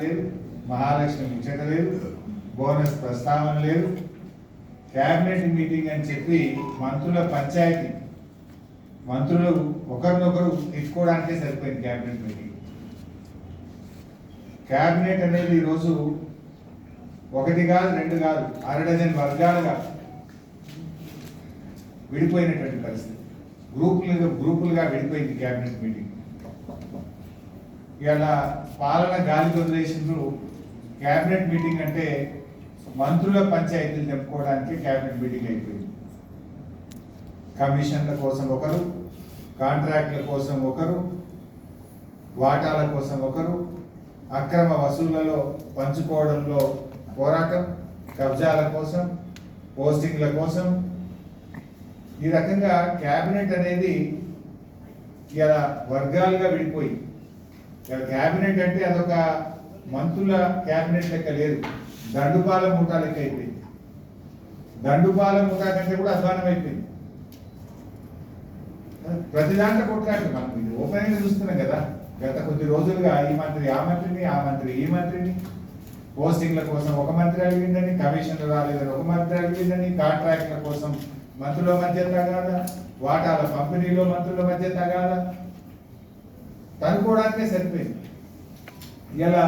లేదు మహాలక్ష్మి ముచ్చట లేదు బోనస్ ప్రస్తావన లేదు. క్యాబినెట్ మీటింగ్ అని చెప్పి మంత్రుల పంచాయతీ మంత్రులు ఒకరినొకరు తిట్టుకోవడానికే సరిపోయింది క్యాబినెట్ మీటింగ్. క్యాబినెట్ అనేది ఈరోజు ఒకటి కాదు రెండు కాదు అర డజన్ వర్గాలుగా విడిపోయినటువంటి పరిస్థితి. గ్రూపులుగా గ్రూపులుగా విడిపోయింది క్యాబినెట్ మీటింగ్. ఇలా పాలన గాలి వదిలేసిండ్రు. క్యాబినెట్ మీటింగ్ అంటే మంత్రుల పంచాయతీలు చెప్పుకోవడానికి క్యాబినెట్ మీటింగ్ అయిపోయింది. కమిషన్ల కోసం ఒకరు కాంట్రాక్ట్ల కోసం ఒకరు వాటాల కోసం ఒకరు అక్రమ వసూళ్ళలో పంచుకోవడంలో పోరాటం కబ్జాల కోసం పోస్టింగ్ల కోసం. ఈ రకంగా క్యాబినెట్ అనేది ఇలా వర్గాలుగా విడిపోయి క్యాబినెట్ అంటే అదొక మంత్రుల క్యాబినెట్ లెక్క లేదు. దండుపాల ముఠా లెక్క అయిపోయింది. దండుపాల ముఠా కంటే కూడా అధ్వానం అయిపోయింది. ప్రతి దాంట్లో కొట్లాడు మనం. ఇది ఓపెన్ చూస్తున్నాం కదా. గత కొద్ది రోజులుగా ఈ మంత్రి ఆ మంత్రిని ఆ మంత్రి ఈ మంత్రిని పోస్టింగ్ల కోసం ఒక మంత్రి అడిగిందని కమిషన్లు రాలేదని ఒక మంత్రి అడిగిందని కాంట్రాక్ట్ల కోసం మంత్రుల మధ్య తగాద వాటాల పంపిణీలో మంత్రుల మధ్య తగాద తనుకోవడానికే సరిపోయింది. ఇలా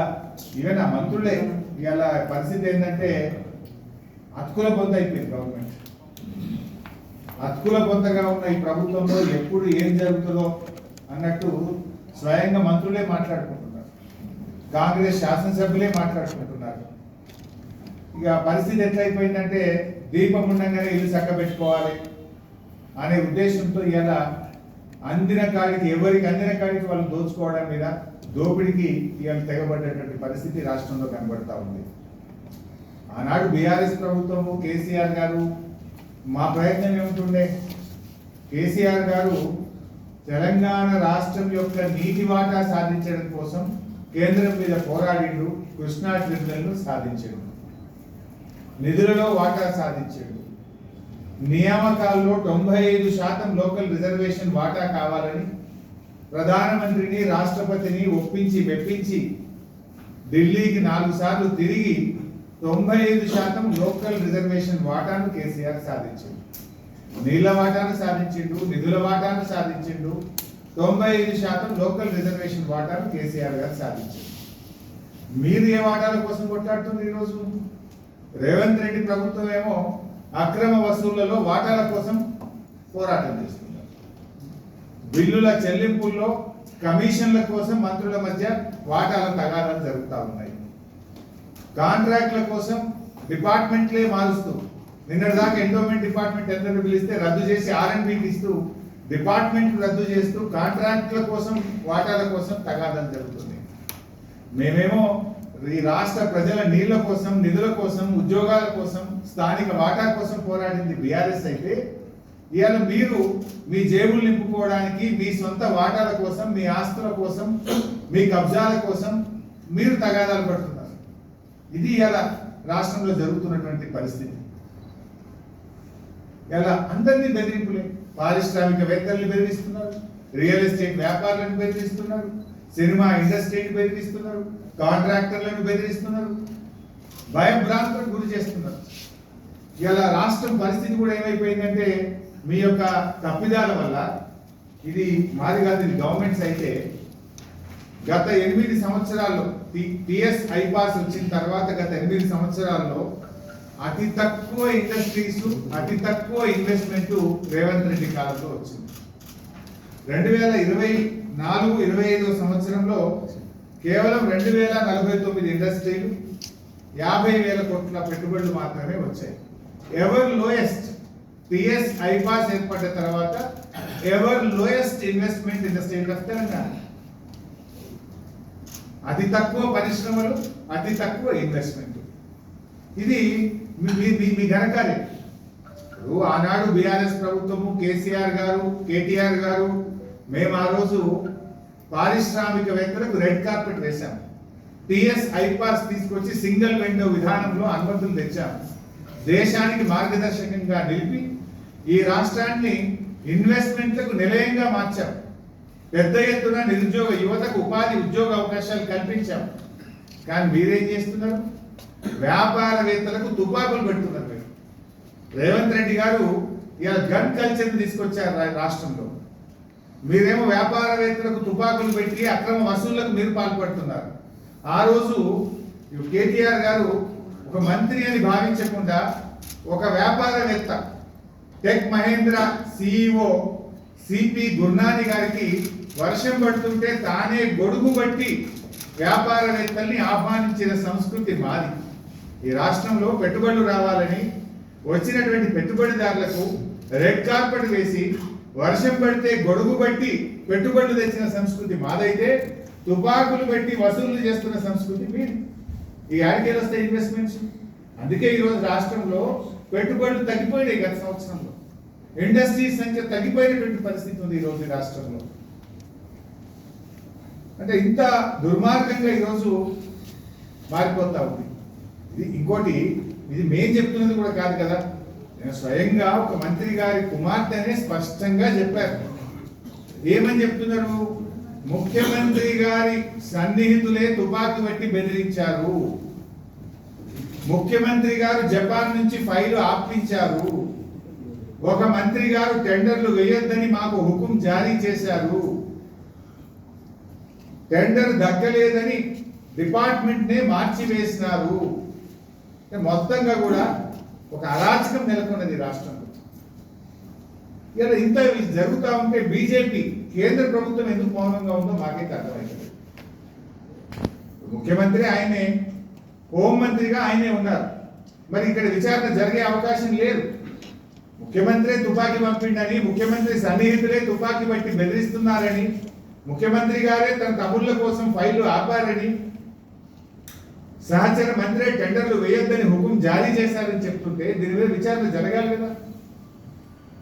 ఈవెన్ ఆ మంత్రులే ఇవాళ పరిస్థితి ఏంటంటే అతుకుల పొంద అయిపోయింది గవర్నమెంట్. అతుకుల బొంతగా ఉన్న ఈ ప్రభుత్వంలో ఎప్పుడు ఏం జరుగుతుందో అన్నట్టు స్వయంగా మంత్రులే మాట్లాడుకుంటున్నారు. కాంగ్రెస్ శాసనసభ్యులే మాట్లాడుకుంటున్నారు. ఇక పరిస్థితి ఎట్లయిపోయిందంటే దీపం ఉండగానే ఇల్లు చక్కబెట్టుకోవాలి అనే ఉద్దేశంతో ఇలా అందిన కాడికి ఎవరికి అందిన కాడికి వాళ్ళు దోచుకోవడం మీద దోపిడికి ఇవాళ తెగబడ్డటువంటి పరిస్థితి రాష్ట్రంలో కనబడతా ఉంది. ఆనాడు బీఆర్ఎస్ ప్రభుత్వము కేసీఆర్ గారు మా ప్రయత్నం ఏముంటుండే కేసీఆర్ గారు తెలంగాణ రాష్ట్రం యొక్క నీటి వాటా సాధించడం కోసం కేంద్రం మీద పోరాడిండు కృష్ణా ట్రిబ్యునల్ను సాధించాడు నిధులలో వాటా సాధించాడు నియామకాల్లో తొంభై ఐదు శాతం లోకల్ రిజర్వేషన్ వాటా కావాలని ప్రధానమంత్రిని రాష్ట్రపతిని ఒప్పించి మెప్పించి ఢిల్లీకి నాలుగు సార్లు తిరిగి తొంభై ఐదు శాతం లోకల్ రిజర్వేషన్ వాటాను కేసీఆర్ సాధించిండు. నీళ్ళ వాటాను సాధించిండు నిధుల వాటాను సాధించిండు. తొంభై ఐదు శాతం లోకల్ రిజర్వేషన్ వాటాను కేసీఆర్ గారు సాధించిండు. మీరు ఏ వాటాల కోసం కొట్లాడుతుంది ఈరోజు? రేవంత్ రెడ్డి ప్రభుత్వం ఏమో అక్రమ వసూళ్ళలో వాటాల కోసం పోరాటం చేస్తున్నారు. బిల్లుల చెల్లింపుల్లో కమిషన్ల కోసం మంత్రుల మధ్య వాటాల తగాదాలు జరుగుతూ ఉన్నాయి. కాంట్రాక్ట్ల కోసం డిపార్ట్మెంట్లే మారుస్తూ నిన్నటిదాకా ఎండోమెంట్ డిపార్ట్మెంట్ ఎందరూ పిలిస్తే రద్దు చేసి ఆర్ఎన్బికి ఇస్తూ డిపార్ట్మెంట్ రద్దు చేస్తూ కాంట్రాక్ట్ల కోసం వాటాల కోసం తగాదాలు జరుగుతుంది మేమేమో ఈ రాష్ట్ర ప్రజల నీళ్ళ కోసం నిధుల కోసం ఉద్యోగాల కోసం స్థానిక వాటా కోసం పోరాడింది బీఆర్ఎస్ అయితే ఇవాళ మీరు మీ జేబులు నింపుకోవడానికి మీ సొంత వాటాల కోసం మీ ఆస్తుల కోసం మీ కబ్జాల కోసం మీరు తగాదాలు పడుతున్నారు. ఇది ఇలా రాష్ట్రంలో జరుగుతున్నటువంటి పరిస్థితి. ఇలా అందరినీ బెదిరింపులే. పారిశ్రామికవేత్తల్ని బెదిరిస్తున్నారు. రియల్ ఎస్టేట్ వ్యాపారులను బెదిరిస్తున్నారు. సినిమా ఇండస్ట్రీని బెదిరిస్తున్నారు కాంట్రాక్టర్లను బెదిరిస్తున్నారు భయభ్రాంతులకు గురి చేస్తున్నారు. ఇలా రాష్ట్రం పరిస్థితి కూడా ఏమైపోయిందంటే మీ యొక్క తప్పిదాల వల్ల ఇది మాది కాదు ఇది గవర్నమెంట్స్ అయితే గత ఎనిమిది సంవత్సరాల్లో టిఎస్ ఐపాస్ వచ్చిన తర్వాత గత ఎనిమిది సంవత్సరాల్లో అతి తక్కువ ఇండస్ట్రీస్ అతి తక్కువ ఇన్వెస్ట్మెంట్ రేవంత్ రెడ్డి కాలంలో వచ్చింది. రెండు వేల ఇరవై నాలుగు ఇరవై ఐదో సంవత్సరంలో కేవలం రెండు వేల నలభై తొమ్మిది ఇండస్ట్రీలు యాభై వేల కోట్ల పెట్టుబడులు మాత్రమే వచ్చాయి. ఎవర్ లోయెస్ట్ పిఎస్ ఐపాస్ ఏర్పడ్డ తర్వాత ever lowest investment in the state of Telangana. అతి తక్కువ పరిశ్రమలు అతి తక్కువ ఇన్వెస్ట్మెంట్ ఇది మీ మీ- మీ ఘనకార్యం. ఆనాడు బీఆర్ఎస్ ప్రభుత్వము కేసీఆర్ గారు కేటీఆర్ గారు మేము ఆ రోజు పారిశ్రామికవేత్తలకు రెడ్ కార్పెట్ వేశాము టిఎస్ ఐపాస్ తీసుకొచ్చి సింగిల్ విండో విధానంలో అనుమతులు తెచ్చాం. దేశానికి మార్గదర్శకంగా నిలిపి ఈ రాష్ట్రాన్ని ఇన్వెస్ట్మెంట్లకు నిలయంగా మార్చాం. పెద్ద ఎత్తున నిరుద్యోగ యువతకు ఉపాధి ఉద్యోగ అవకాశాలు కల్పించాం. కానీ మీరేం చేస్తున్నారు? వ్యాపారవేత్తలకు తుపాకులు పెడుతున్నారు రేవంత్ రెడ్డి గారు ఇలా గన్ కల్చర్ తీసుకొచ్చారు రా- రాష్ట్రంలో. మీరేమో వ్యాపారవేత్తలకు తుపాకులు పెట్టి అక్రమ వసూళ్ళకు మీరు పాల్పడుతున్నారు. ఆ రోజు కేటీఆర్ గారు ఒక మంత్రి అని భావించకుండా ఒక వ్యాపారవేత్త tech Mahindra CEO CP Gurnani గారికి వర్షం పడుతుంటే తానే గొడుగు బట్టి వ్యాపారవేత్తల్ని ఆహ్వానించిన సంస్కృతి మాది. ఈ రాష్ట్రంలో పెట్టుబడులు రావాలని వచ్చినటువంటి పెట్టుబడిదారులకు రెడ్ కార్పెట్ వేసి వర్షం పడితే గొడుగు బట్టి పెట్టుబడులు తెచ్చిన సంస్కృతి మాదైతే తుపాకులు పెట్టి వసూలు చేస్తున్న సంస్కృతి మీరు ఈ ఆడికేలు వస్తే ఇన్వెస్ట్మెంట్స్ అందుకే ఈరోజు రాష్ట్రంలో పెట్టుబడులు తగ్గిపోయినాయి గత సంవత్సరంలో. ఇండస్ట్రీస్ సంఖ్య తగ్గిపోయినటువంటి పరిస్థితి ఉంది ఈరోజు రాష్ట్రంలో. అంటే ఇంత దుర్మార్గంగా ఈరోజు మారిపోతా ఉంది. ఇది ఇంకోటి ఇది మేం చెప్తున్నది కూడా కాదు కదా. నేను స్వయంగా ఒక మంత్రి గారి కుమార్తెనే స్పష్టంగా చెప్పారు ఏమని చెప్తున్నారు? ముఖ్యమంత్రి గారి సన్నిహితులే తుపాకీ పట్టి బెదిరించారు. ముఖ్యమంత్రి గారు జపాన్ నుంచి ఫైలు ఆపించారు. ఒక మంత్రి గారు టెండర్లు వేయొద్దని మాకు హుకుం జారీ చేశారు. టెండర్ దక్కలేదని డిపార్ట్మెంట్నే మార్చివేసినారు. మొత్తంగా కూడా ఒక అరాచకం నెలకొన్నది రాష్ట్రంలో ఇలా ఇంత జరుగుతూ జరుగుతా ఉంటే బీజేపీ కేంద్ర ప్రభుత్వం ఎందుకు మౌనంగా ఉందో మాకైతే అర్థమైంది. ముఖ్యమంత్రి ఆయనే హోంమంత్రిగా ఆయనే ఉన్నారు. మరి ఇక్కడ విచారణ జరిగే అవకాశం లేదు. ముఖ్యమంత్రి తుపాకీ పంపిండని ముఖ్యమంత్రి సన్నిహితులే తుపాకీ బట్టి బెదిరిస్తున్నారని ముఖ్యమంత్రి గారే తన తమ్ముళ్ళ కోసం ఫైళ్ళు ఆపారని సహచర మంత్రే టెండర్లు వేయొద్దని హుకుం జారీ చేశారని చెప్తుంటే దీని మీద విచారణ జరగాలి కదా?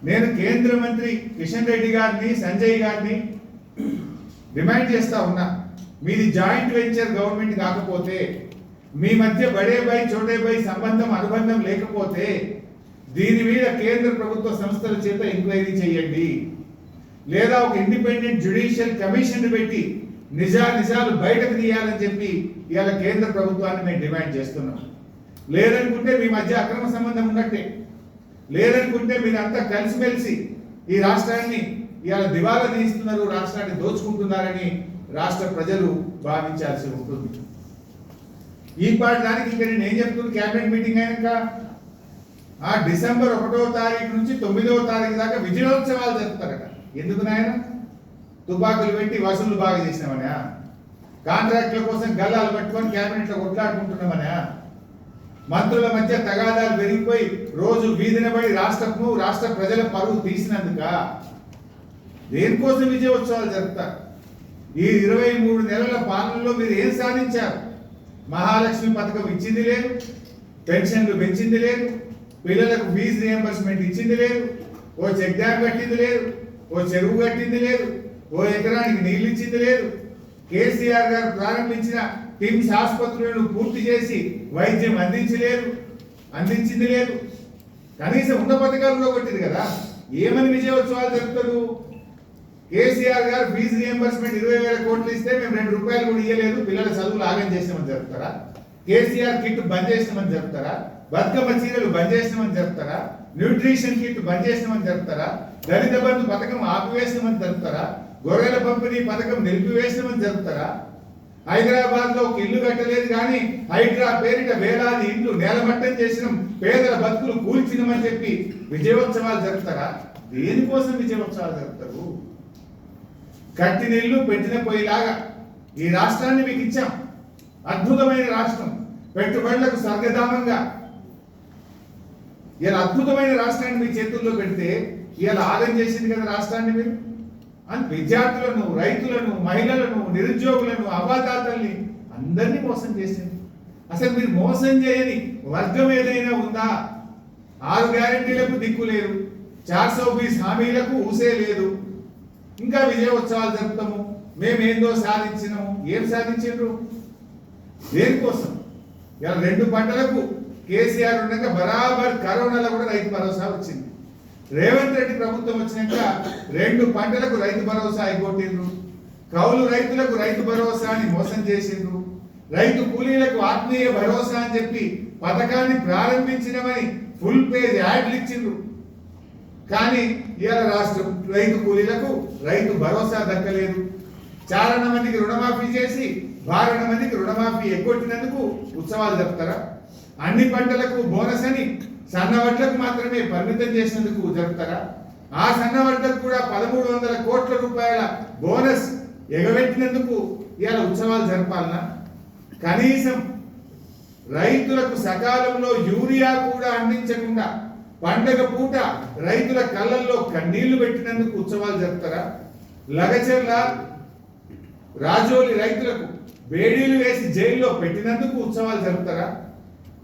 నేను కేంద్ర మంత్రి కిషన్ రెడ్డి గారిని సంజయ్ గారిని డిమాండ్ చేస్తా ఉన్నా. మీది జాయింట్ వెంచర్ గవర్నమెంట్ కాకపోతే మీ మధ్య బడే బై చోటే బై సంబంధం అనుబంధం లేకపోతే దీని మీద కేంద్ర ప్రభుత్వ సంస్థల చేత ఎంక్వైరీ చేయండి. లేదా ఒక ఇండిపెండెంట్ జ్యుడిషియల్ కమిషన్ పెట్టి నిజా నిజాలు బయటకు తీయాలని చెప్పి ఇవాళ కేంద్ర ప్రభుత్వాన్ని మేము డిమాండ్ చేస్తున్నాం. లేదనుకుంటే మీ మధ్య అక్రమ సంబంధం ఉన్నట్టే. లేదనుకుంటే మీరంతా కలిసిమెలిసి ఈ రాష్ట్రాన్ని ఇవాళ దివాలా తీస్తున్నారు రాష్ట్రాన్ని దోచుకుంటున్నారని రాష్ట్ర ప్రజలు భావించాల్సి ఉంటుంది. ఈ పాటి దానికి నేను ఏం చెప్తున్నాను క్యాబినెట్ మీటింగ్ అయినాక ఆ డిసెంబర్ ఒకటో తారీఖు నుంచి తొమ్మిదవ తారీఖు దాకా విజయోత్సవాలు జరుపుతారట. ఎందుకు నాయన? తుపాకులు పెట్టి వసూలు బాగా చేసినామనా. కాంట్రాక్టుల కోసం గల్లాలు పట్టుకొని క్యాబినెట్లో కొట్లాడుకుంటున్నామనా. మంత్రుల మధ్య తగాదాలు పెరిగిపోయి రోజు వీధిన పడి రాష్ట్రము రాష్ట్ర ప్రజల పరువు తీసినందుక దేనికోసం విజయోత్సవాలు జరుపుతారు? ఈ ఇరవై మూడు నెలల పాలనలో మీరు ఏం సాధించారు? మహాలక్ష్మి పథకం ఇచ్చింది లేదు పెన్షన్లు పెంచింది లేదు పిల్లలకు ఫీజు రియంబర్స్మెంట్ ఇచ్చింది లేదు ఓ చెక్ డ్యామ్ కట్టింది లేదు ఓ చెరువు కట్టింది లేదు ఓ ఎకరానికి నీళ్ళు ఇచ్చింది లేదు. కేసీఆర్ గారు ప్రారంభించిన టిమ్స్ ఆసుపత్రులను పూర్తి చేసి వైద్యం అందించలేదు అందించింది లేదు. కనీసం ఉన్న పథకాలు కొట్టింది కదా. ఏమని విజయోత్సవాలు జరుపుతారు? కేసీఆర్ గారు ఫీజు రియంబర్స్మెంట్ ఇరవై వేల కోట్లు ఇస్తే మేము రెండు రూపాయలు కూడా ఇవ్వలేదు పిల్లల చదువులు ఆగం చేసినామని చెప్తారా కేసీఆర్ కిట్ బంద్ చేసినామని చెప్తారా బతుకమ్మ చీరలు బంద్ చేసినామని చెప్తారా న్యూట్రిషన్ కిట్ బంద్ చేసినామని చెప్తారా దళిత బంధు పథకం ఆపివేసినామని చెప్తారా గొర్రెల పంపిణీ పథకం నిలిపివేసినామని జరుపుతారా హైదరాబాద్లో ఒక ఇల్లు కట్టలేదు కానీ హైడ్రా పేరిట వేలాది ఇండ్లు నేలమట్టం చేసిన పేదల బతుకులు కూల్చినమని చెప్పి విజయోత్సవాలు జరుపుతారా? దేనికోసం విజయోత్సవాలు జరుపుతారు? కట్టిన ఇల్లు పెట్టిన పోయేలాగా ఈ రాష్ట్రాన్ని మీకు ఇచ్చాం. అద్భుతమైన రాష్ట్రం. పెట్టుబడులకు స్వర్గధామంగా. ఇలా అద్భుతమైన రాష్ట్రాన్ని మీ చేతుల్లో పెడితే ఇలా ఆలయం చేసింది కదా రాష్ట్రాన్ని మీరు? అని విద్యార్థులను రైతులను మహిళలను నిరుద్యోగులను అవాదాతల్ని అందరినీ మోసం చేసింది. అసలు మీరు మోసం చేయని వర్గం ఏదైనా ఉందా? ఆరు గ్యారెంటీలకు దిక్కు లేదు. చార్ సౌబీస్ హామీలకు ఊసే లేదు. ఇంకా విజయోత్సవాలు జరుపుతాము. మేమేందో సాధించినాము. ఏం సాధించారు దేనికోసం? ఇలా రెండు పంటలకు కేసీఆర్ ఉండగా బరాబర్ కరోనాలో కూడా రైతు భరోసా వచ్చింది. రేవంత్ రెడ్డి ప్రభుత్వం వచ్చినాక రెండు పంటలకు రైతు భరోసా అయిపోయిండ్రు కౌలు రైతులకు రైతు భరోసా అని మోసం చేసిండ్రు. రైతు కూలీలకు ఆత్మీయ భరోసా అని చెప్పి పథకాన్ని ప్రారంభించినమని ఫుల్ పేజ్ యాడ్లు ఇచ్చిండ్రు. కానీ ఇవాళ రాష్ట్రం రైతు కూలీలకు రైతు భరోసా దక్కలేదు. చారణ మందికి రుణమాఫీ చేసి బారణ మందికి రుణమాఫీ ఎగ్గొట్టినందుకు ఉత్సవాలు జరుపుతారా? అన్ని పంటలకు బోనస్ అని సన్నవడ్లకు మాత్రమే పరిమితం చేసినందుకు జరుపుతారా ఆ సన్నవడ్లకు కూడా పదమూడు వందల కోట్ల రూపాయల బోనస్ ఎగబెట్టినందుకు ఇవాళ ఉత్సవాలు జరపాలనా? కనీసం రైతులకు సకాలంలో యూరియా కూడా అందించకుండా పండగ పూట రైతుల కళ్ళల్లో కన్నీళ్ళు పెట్టినందుకు ఉత్సవాలు జరుపుతారా? లగచర్ల రాజోలి రైతులకు బేడీలు వేసి జైల్లో పెట్టినందుకు ఉత్సవాలు జరుపుతారా?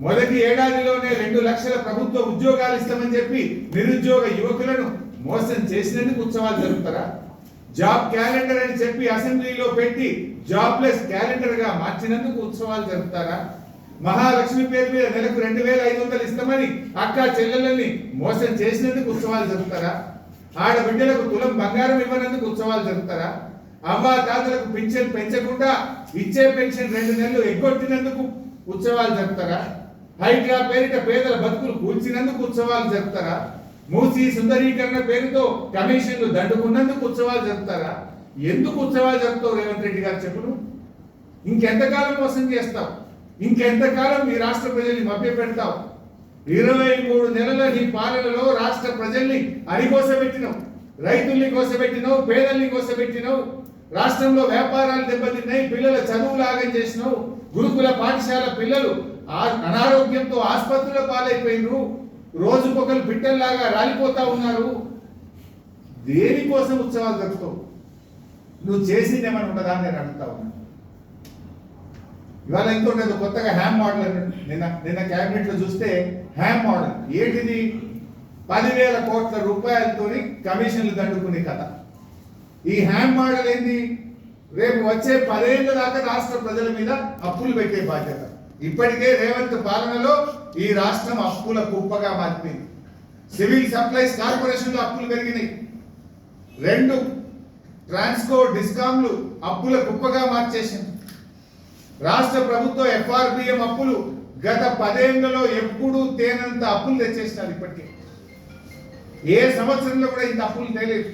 మొదటి ఏడాదిలోనే రెండు లక్షల ప్రభుత్వ ఉద్యోగాలు ఇస్తామని చెప్పి నిరుద్యోగ యువకులను మోసం చేసినందుకు ఉత్సవాలు జరుపుతారా? జాబ్ క్యాలెండర్ అని చెప్పి అసెంబ్లీలో పెట్టి జాబ్లెస్ క్యాలెండర్గా మార్చినందుకు ఉత్సవాలు జరుపుతారా? మహాలక్ష్మి పేరు మీద నెలకు రెండు వేల ఐదు వందలు ఇస్తామని అక్క చెల్లెలని మోసం చేసినందుకు ఉత్సవాలు జరుపుతారా? ఆడబిడ్డలకు తులం బంగారం ఇవ్వనందుకు ఉత్సవాలు జరుపుతారా? అమ్మ తాతలకు పెన్షన్ పెంచకుండా ఇచ్చే పెన్షన్ రెండు నెలలు ఎగ్గొట్టినందుకు ఉత్సవాలు జరుపుతారా? హైడ్రా పేరిట పేదల బతుకులు కూల్చినందుకు ఉత్సవాలు జరుపుతారా? మూసి సుందరీకరణ పేరుతో కమిషన్లు దండుకున్నందుకు ఉత్సవాలు జరుపుతారా? ఎందుకు ఉత్సవాలు జరుపుతావు రేవంత్ రెడ్డి గారు చెప్పును ఇంకెంతకాలం మోసం చేస్తావు? ఇంకెంతకాలం మీ రాష్ట్ర ప్రజల్ని మభ్య పెడతావు ఇరవై మూడు నెలల నీ పాలనలో రాష్ట్ర ప్రజల్ని అరికోసబెట్టినావు రైతుల్ని కోసబెట్టినావు పేదల్ని కోసబెట్టినావు రాష్ట్రంలో వ్యాపారాలు దెబ్బతిన్నాయి పిల్లల చదువులు ఆగం చేసినావు గురుకుల పాఠశాల పిల్లలు అనారోగ్యంతో ఆసుపత్రుల పాలైపోయినరు. రోజుకొకరు బిడ్డల్లాగా రాలిపోతా ఉన్నారు. దేనికోసం ఉత్సవాలు జరుపుతావు? నువ్వు చేసింది ఏమైనా ఉండదా నేను అడుగుతా ఉన్నాను ఇవాళ ఇంకోటి కొత్తగా హ్యామ్ మోడల్ నిన్న నిన్న క్యాబినెట్లో చూస్తే హ్యామ్ మోడల్. ఏంటిది? పదివేల కోట్ల రూపాయలతోని కమిషన్లు దండుకునే కథ. ఈ హ్యామ్ మోడల్ ఏంది? రేపు వచ్చే పదేళ్ళ దాకా రాష్ట్ర ప్రజల మీద అప్పులు పెట్టే బాధ్యత. ఇప్పటికే రేవంత్ పాలనలో ఈ రాష్ట్రం అప్పుల కుప్పగా మారిపోయింది. సివిల్ సప్లైస్ కార్పొరేషన్లో అప్పులు పెరిగినాయి. రెండు ట్రాన్స్కో డిస్కామ్లు అప్పుల కుప్పగా మార్చేసింది. రాష్ట్ర ప్రభుత్వం ఎఫ్ఆర్బిఎం అప్పులు గత పదేళ్ళలో ఎప్పుడూ తేనంత అప్పులు తెచ్చేసినారు ఇప్పటికే. ఏ సంవత్సరంలో కూడా ఇంత అప్పులు తేలేదు.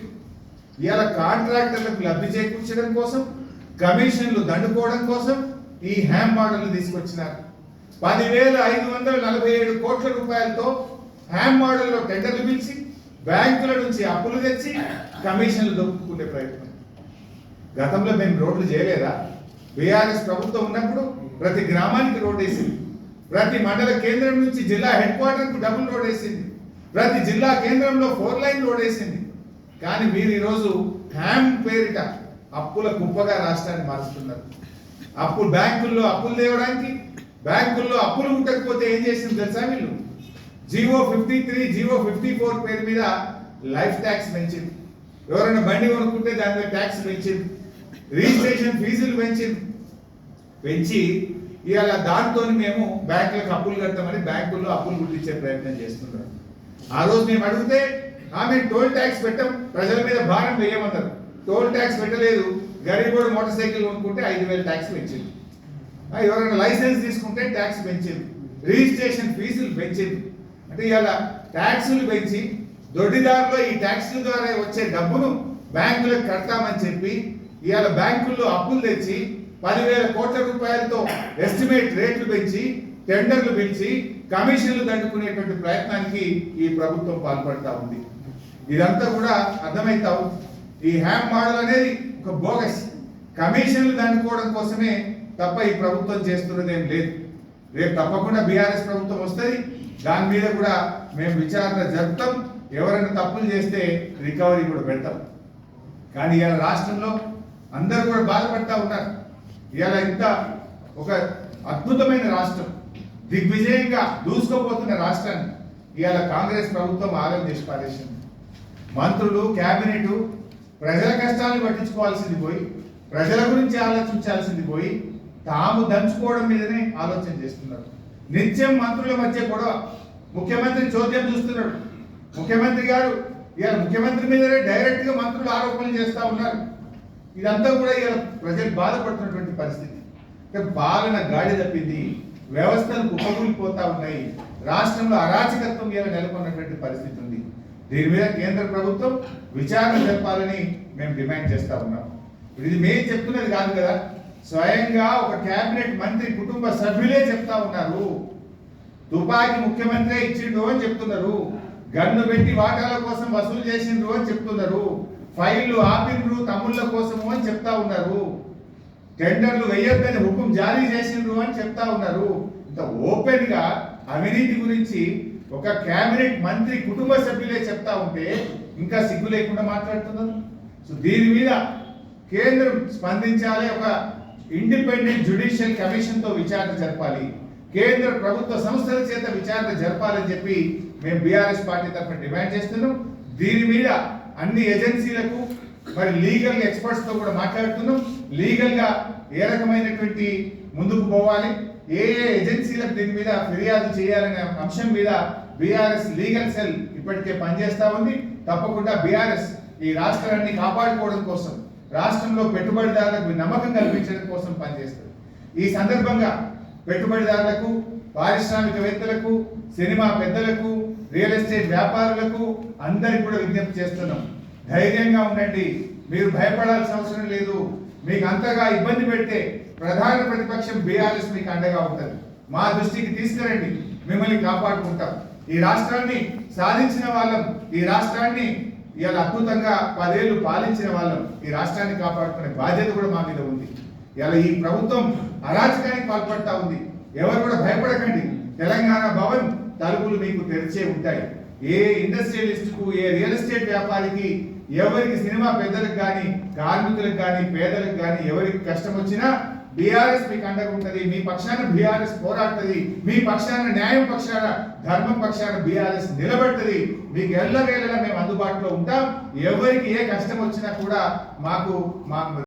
ఇవాళ కాంట్రాక్టర్లకు లబ్ధి చేకూర్చడం కోసం కమిషన్లు దండుకోవడం కోసం ఈ హ్యామ్ మోడల్ని తీసుకొచ్చినారు. పదివేల ఐదు వందల నలభై ఏడు కోట్ల రూపాయలతో హ్యామ్ మోడల్లో టెండర్లు పిలిచి బ్యాంకుల నుంచి అప్పులు తెచ్చి కమిషన్లు దొక్కుకునే ప్రయత్నం. గతంలో మేము రోడ్లు చేయలేదా? బీఆర్ఎస్ ప్రభుత్వం ఉన్నప్పుడు ప్రతి గ్రామానికి రోడ్ వేసింది. ప్రతి మండల కేంద్రం నుంచి జిల్లా హెడ్ క్వార్టర్కు డబుల్ రోడ్ వేసింది. ప్రతి జిల్లా కేంద్రంలో ఫోర్ లైన్ రోడ్ వేసింది. కానీ మీరు ఈరోజు హ్యామ్ పేరిట అప్పుల కుప్పగా రాష్ట్రాన్ని మారుస్తున్నారు. అప్పుడు బ్యాంకుల్లో అప్పులు తేవడానికి బ్యాంకుల్లో అప్పులు ఉండకపోతే ఏం చేసింది తెలుసా వీళ్ళు? GO fifty three GO fifty four పేరు మీద లైఫ్ ట్యాక్స్ పెంచింది. ఎవరైనా బండి కొనుక్కుంటే దాని మీద ట్యాక్స్ పెంచింది. రిజిస్ట్రేషన్ ఫీజులు పెంచింది. పెంచి ఇవాళ దాంతో మేము బ్యాంకులకు అప్పులు కడతామని బ్యాంకుల్లో అప్పులు గుర్తించే ప్రయత్నం చేస్తున్నారు. ఆ రోజు మేము అడిగితే ఆమె టోల్ ట్యాక్స్ పెట్టం ప్రజల మీద భారం వేయమన్నారు టోల్ ట్యాక్స్ పెట్టలేదు గరీబోడు మోటార్ సైకిల్ కొనుక్కుంటే ఐదు వేలు ట్యాక్స్ పెంచింది. ఆ, ఎవరైనా లైసెన్స్ తీసుకుంటే ట్యాక్స్ పెంచింది. రిజిస్ట్రేషన్ ఫీజులు పెంచింది. అంటే ఇవాళ ట్యాక్సులు పెంచి దొడ్డిదారులో ఈ ట్యాక్సుల ద్వారా వచ్చే డబ్బును బ్యాంకులకు కడతామని చెప్పి ఇవాళ బ్యాంకుల్లో అప్పులు తెచ్చి పదివేల కోట్ల రూపాయలతో ఎస్టిమేట్ రేట్లు పెంచి టెండర్లు పిలిచి కమిషన్లు దండుకునేటువంటి ప్రయత్నానికి ఈ ప్రభుత్వం పాల్పడతా ఉంది. ఇదంతా కూడా అర్థమవుతావు ఈ హ్యామ్ మోడల్ అనేది ఒక బోగస్. కమిషన్లు దండుకోవడం కోసమే తప్ప ఈ ప్రభుత్వం చేస్తున్నది ఏం లేదు. రేపు తప్పకుండా బీఆర్ఎస్ ప్రభుత్వం వస్తుంది. దాని మీద కూడా మేము విచారణ జరుపుతాం. ఎవరైనా తప్పులు చేస్తే రికవరీ కూడా పెడతాం. కానీ ఇవాళ రాష్ట్రంలో అందరూ కూడా బాధపడతా ఉన్నారు. ఇవాళ ఇంత ఒక అద్భుతమైన రాష్ట్రం దిగ్విజయంగా దూసుకోపోతున్న రాష్ట్రాన్ని ఇవాళ కాంగ్రెస్ ప్రభుత్వం ఆగం చేసి పారేసింది. మంత్రులు క్యాబినెట్ ప్రజల కష్టాన్ని పట్టించుకోవాల్సింది పోయి ప్రజల గురించి ఆలోచించాల్సింది పోయి తాము దంచుకోవడం మీదనే ఆలోచన చేస్తున్నారు. నిత్యం మంత్రుల మధ్య గొడవ. ముఖ్యమంత్రి చోద్యం చూస్తున్నాడు. ముఖ్యమంత్రి గారు ఇవాళ ముఖ్యమంత్రి మీదనే డైరెక్ట్గా మంత్రులు ఆరోపణలు చేస్తూ ఉన్నారు. ఇదంతా కూడా ఇవాళ ప్రజలు బాధపడుతున్నటువంటి పరిస్థితి. పాలన గాడి తప్పింది వ్యవస్థలు కుప్పకూలిపోతా ఉన్నాయి రాష్ట్రంలో అరాచకత్వం ఇలా నెలకొన్నటువంటి పరిస్థితి ఉంది. దీని మీద కేంద్ర ప్రభుత్వం విచారణ జరపాలని మేము డిమాండ్ చేస్తా ఉన్నాం. ఇది మేము చెప్తున్నది కాదు కదా స్వయంగా ఒక కేబినెట్ మంత్రి కుటుంబ సభ్యులే చెప్తా ఉన్నారు. తుపాకీ ముఖ్యమంత్రి ఇచ్చిండు అని చెప్తున్నారు. గన్ను పెట్టి వాటాల కోసం వసూలు చేసిండ్రు అని చెప్తున్నారు. ఫైళ్ళు ఆపిండ్రు తమ్ముళ్ళ కోసము అని చెప్తా ఉన్నారు. టెండర్లు వేయొద్దని హుకుం జారీ చేసిండ్రు అని చెప్తా ఉన్నారు. ఇంత ఓపెన్గా అవినీతి గురించి ఒక కేబినెట్ మంత్రి కుటుంబ సభ్యులే చెప్తా ఉంటే ఇంకా సిగ్గు లేకుండా మాట్లాడుతున్నారు. సో దీని మీద కేంద్రం స్పందించాలి ఒక ఇండిపెండెంట్ జ్యుడిషియల్ కమిషన్తో విచారణ జరపాలి కేంద్ర ప్రభుత్వ సంస్థల చేత విచారణ జరపాలని చెప్పి మేము బీఆర్ఎస్ పార్టీ తరఫున డిమాండ్ చేస్తున్నాం. దీని మీద అన్ని ఏజెన్సీలకు మరి లీగల్ ఎక్స్పర్ట్స్తో కూడా మాట్లాడుతున్నాం. లీగల్గా ఏ రకమైనటువంటి ముందుకు పోవాలి? ఏ ఏ ఏజెన్సీలకు దీని మీద ఫిర్యాదు చేయాలనే అంశం మీద బీఆర్ఎస్ లీగల్ సెల్ ఇప్పటికే పనిచేస్తా ఉంది. తప్పకుండా బీఆర్ఎస్ ఈ రాష్ట్రాన్ని కాపాడుకోవడం కోసం రాష్ట్రంలో పెట్టుబడిదారులకు నమ్మకం కల్పించడం కోసం పనిచేస్తుంది. ఈ సందర్భంగా పెట్టుబడిదారులకు పారిశ్రామికవేత్తలకు సినిమా పెద్దలకు రియల్ ఎస్టేట్ వ్యాపారులకు అందరికి కూడా విజ్ఞప్తి చేస్తున్నాం. ధైర్యంగా ఉండండి. మీరు భయపడాల్సిన అవసరం లేదు. మీకు అంతగా ఇబ్బంది పెడితే ప్రధాన ప్రతిపక్షం బీఆర్ఎస్ మీకు అండగా ఉంటుంది. మా దృష్టికి తీసుకురండి మిమ్మల్ని కాపాడుకుంటాం. ఈ రాష్ట్రాన్ని సాధించిన వాళ్ళం ఈ రాష్ట్రాన్ని ఇవాళ అద్భుతంగా పదేళ్ళు పాలించిన వాళ్ళం ఈ రాష్ట్రాన్ని కాపాడుకునే బాధ్యత కూడా మా మీద ఉంది. ఇలా ఈ ప్రభుత్వం అరాచకానికి పాల్పడతా ఉంది. ఎవరు కూడా భయపడకండి. తెలంగాణ భవన్ తలుపులు మీకు తెరిచే ఉంటాయి. ఏ ఇండస్ట్రియలిస్ట్కు ఏ రియల్ ఎస్టేట్ వ్యాపారికి ఎవరికి సినిమా పెద్దలకు కానీ కార్మికులకు కానీ పేదలకు కానీ ఎవరికి కష్టం వచ్చినా బీఆర్ఎస్ మీకు అండగా ఉంటుంది మీ పక్షాన బీఆర్ఎస్ పోరాడుతుంది మీ పక్షాన న్యాయం పక్షాన ధర్మం పక్షాన బీఆర్ఎస్ నిలబడుతుంది. మీకు ఎల్లవేళలా మేము అందుబాటులో ఉంటాం. ఎవరికి ఏ కష్టం వచ్చినా కూడా మాకు మా